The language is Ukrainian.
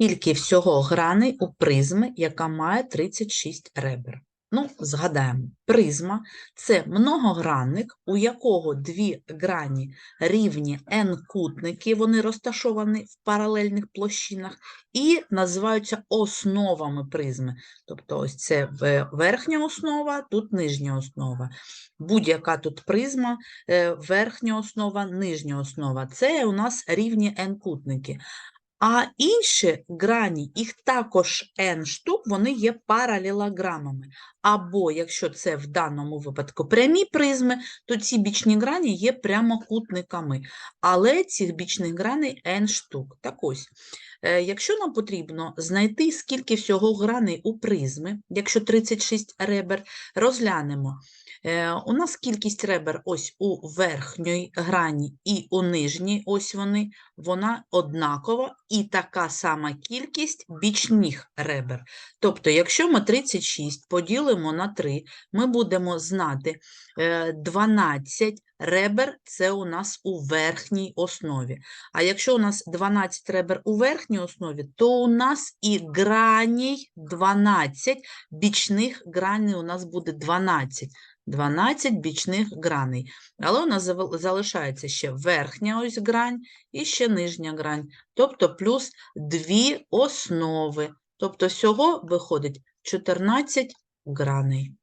Скільки всього граней у призми, яка має 36 ребер? Ну, згадаємо, призма – це многогранник, у якого дві грані рівні n-кутники, вони розташовані в паралельних площинах, і називаються основами призми. Тобто ось це верхня основа, тут нижня основа. Будь-яка тут призма, е, верхня основа, нижня основа. Це у нас рівні n-кутники. А інші грані, їх також n штук, вони є паралелограмами. Або, якщо це в даному випадку прямі призми, то ці бічні грані є прямокутниками. Але цих бічних граней n штук. Так ось, е, якщо нам потрібно знайти, скільки всього граней у призми, якщо 36 ребер, розглянемо. Е, У нас кількість ребер ось у верхньої грані і у нижній, ось вони, вона однакова, і така сама кількість бічних ребер. Тобто, якщо ми 36 поділимо на 3, ми будемо знати е, 12 ребер – це у нас у верхній основі. А якщо у нас 12 ребер у верхній основі, то у нас і граній 12, бічних граней у нас буде 12. 12 бічних граней. Але у нас залишається ще верхня ось грань і ще нижня грань. Тобто плюс дві основи. Тобто всього виходить 14 граней.